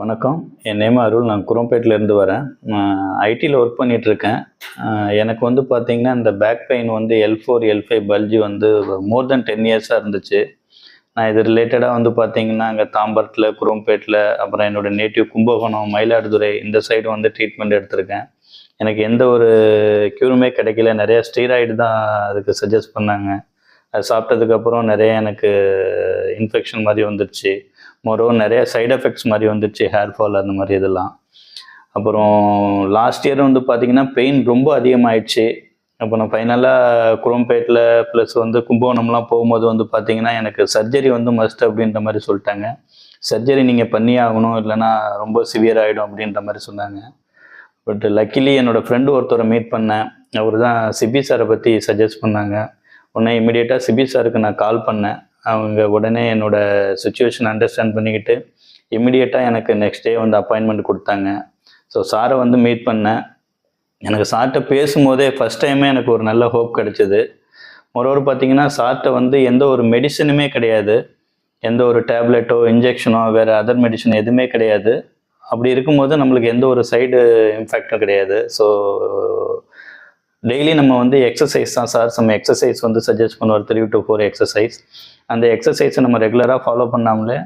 வணக்கம். என் நேம் அருள். நான் குரோம்பேட்டிலேருந்து வரேன். ஐடியில் ஒர்க் பண்ணிகிட்ருக்கேன் எனக்கு வந்து பார்த்திங்கன்னா இந்த பேக் பெயின் வந்து L four L five bulge வந்து மோர் தென் டென் இயர்ஸாக இருந்துச்சு. நான் இது ரிலேட்டடாக வந்து பார்த்திங்கன்னா அங்கே தாம்பரத்தில் குரும்பேட்டில் அப்புறம் என்னோடய நேட்டிவ் கும்பகோணம் மயிலாடுதுறை இந்த சைடு வந்து ட்ரீட்மெண்ட் எடுத்திருக்கேன். எனக்கு எந்த ஒரு க்யூருமே கிடைக்கல. நிறையா ஸ்டீராய்டு தான் அதுக்கு சஜஸ்ட் பண்ணாங்க. அது சாப்பிட்டதுக்கப்புறம் நிறைய எனக்கு இன்ஃபெக்ஷன் மாதிரி வந்துருச்சு. மொரோவர் நிறைய சைடு எஃபெக்ட்ஸ் மாதிரி வந்துருச்சு ஹேர் ஃபால் அந்த மாதிரி இதெல்லாம். அப்புறம் லாஸ்ட் இயர் வந்து பார்த்திங்கன்னா பெயின் ரொம்ப அதிகமாகிடுச்சு அப்போ நான் ஃபைனலாக குரோம்பேட்டில் ப்ளஸ் வந்து கும்பகோணம்லாம் போகும்போது வந்து பார்த்தீங்கன்னா எனக்கு சர்ஜரி வந்து மஸ்ட் அப்படின்ற மாதிரி சொல்லிட்டாங்க. சர்ஜரி நீங்கள் பண்ணியே ஆகணும் இல்லைன்னா ரொம்ப சிவியர் ஆகிடும் அப்படின்ற மாதிரி சொன்னாங்க. பட் லக்கிலி என்னோடய ஃப்ரெண்டு ஒருத்தரை மீட் பண்ணேன். அவர் தான் சிபி சாரை பற்றி சஜஸ்ட் பண்ணாங்க. உடனே இமீடியட்டாக சிபி சாருக்கு நான் கால் பண்ணேன். அவங்க உடனே என்னோடய சுச்சுவேஷன் அண்டர்ஸ்டாண்ட் பண்ணிக்கிட்டு இமிடியேட்டாக எனக்கு நெக்ஸ்ட் டே வந்து அப்பாயின்மெண்ட் கொடுத்தாங்க. ஸோ சாரை வந்து மீட் பண்ணேன். எனக்கு சார்கிட்ட பேசும்போதே ஃபஸ்ட் டைமே எனக்கு ஒரு நல்ல ஹோப் கிடச்சிது. மொரோவர் பார்த்தீங்கன்னா சார்கிட்ட வந்து எந்த ஒரு மெடிசனுமே கிடையாது. எந்த ஒரு டேப்லெட்டோ இன்ஜெக்ஷனோ வேறு அதர் மெடிசன் எதுவுமே கிடையாது. அப்படி இருக்கும்போது நம்மளுக்கு எந்த ஒரு சைடு இன்ஃபெக்டும் கிடையாது. ஸோ டெய்லி நம்ம வந்து எக்ஸசைஸ் தான் சார் நம்ம எக்ஸசைஸ் வந்து சஜஸ்ட் பண்ணுவார். த்ரீ டு ஃபோர் எக்ஸசைஸ் அந்த எக்ஸசைஸை நம்ம ரெகுலராக ஃபாலோ பண்ணாமலே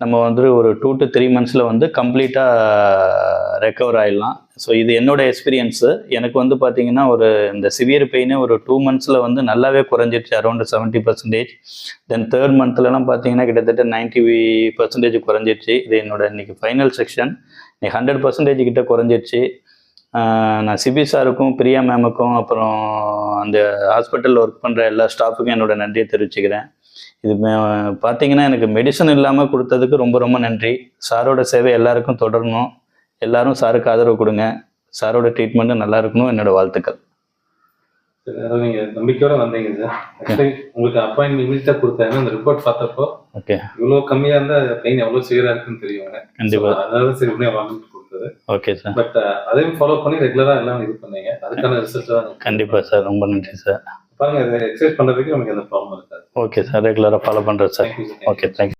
நம்ம வந்து ஒரு டூ டு த்ரீ மந்த்ஸில் வந்து கம்ப்ளீட்டாக ரெக்கவர் ஆகிடலாம் ஸோ இது என்னோட எக்ஸ்பீரியன்ஸு எனக்கு வந்து பார்த்தீங்கன்னா ஒரு இந்த சிவியர் பெயினே ஒரு டூ மந்த்ஸில் வந்து நல்லாவே குறைஞ்சிருச்சு around seventy percentage then third மந்த்லலாம் பார்த்தீங்கன்னா கிட்டத்தட்ட நைன்ட்டி பர்சன்டேஜ் குறைஞ்சிருச்சு. இது என்னோட இன்னைக்கு ஃபைனல் செக்ஷன் இன்னைக்கு ஹண்ட்ரட் பர்சன்டேஜ் கிட்ட குறைஞ்சிருச்சு. நான் சிபி சாருக்கும் பிரியா மேமுக்கும் அப்புறம் அந்த ஹாஸ்பிட்டலில் ஒர்க் பண்ணுற எல்லா ஸ்டாஃபுக்கும் என்னோட நன்றியை தெரிவிச்சுக்கிறேன். இது பார்த்தீங்கன்னா எனக்கு மெடிசன் இல்லாமல் கொடுத்ததுக்கு ரொம்ப ரொம்ப நன்றி. சாரோட சேவை எல்லாருக்கும் தொடரணும். எல்லாரும் சாருக்கு ஆதரவு கொடுங்க. சாரோட ட்ரீட்மெண்ட்டும் நல்லா இருக்கணும். என்னோட வாழ்த்துக்கள். சரி, அதாவது நீங்க நம்பிக்கையோட வந்தீங்க சார். உங்களுக்கு அப்பாயின்மெண்ட் இமீடியட்டா கொடுத்தாங்க அந்த ரிப்போர்ட் பார்த்தப்போ ஓகே இவ்வளவு கம்மியா இருந்தா பெயின் எவ்வளவு சிவியரா இருக்குன்னு தெரியுங்க கண்டிப்பாக அதனால சரி உடனே வாங்கிட்டு கொடுத்தது ஓகே சார் பட் அதையும் ஃபாலோ பண்ணி ரெகுலரா எல்லாம் இது பண்ணீங்க அதுக்கான ரிசல்ட் தான் கண்டிப்பாக சார் ரொம்ப நன்றி சார் பாருங்க எக்ஸசைஸ் பண்றதுக்கு நமக்கு எந்த ப்ராப்ளம் இருக்காது. ஓகே சார் ரெகுலராக ஃபாலோ பண்ணுறேன் சார் ஓகே தேங்க்யூ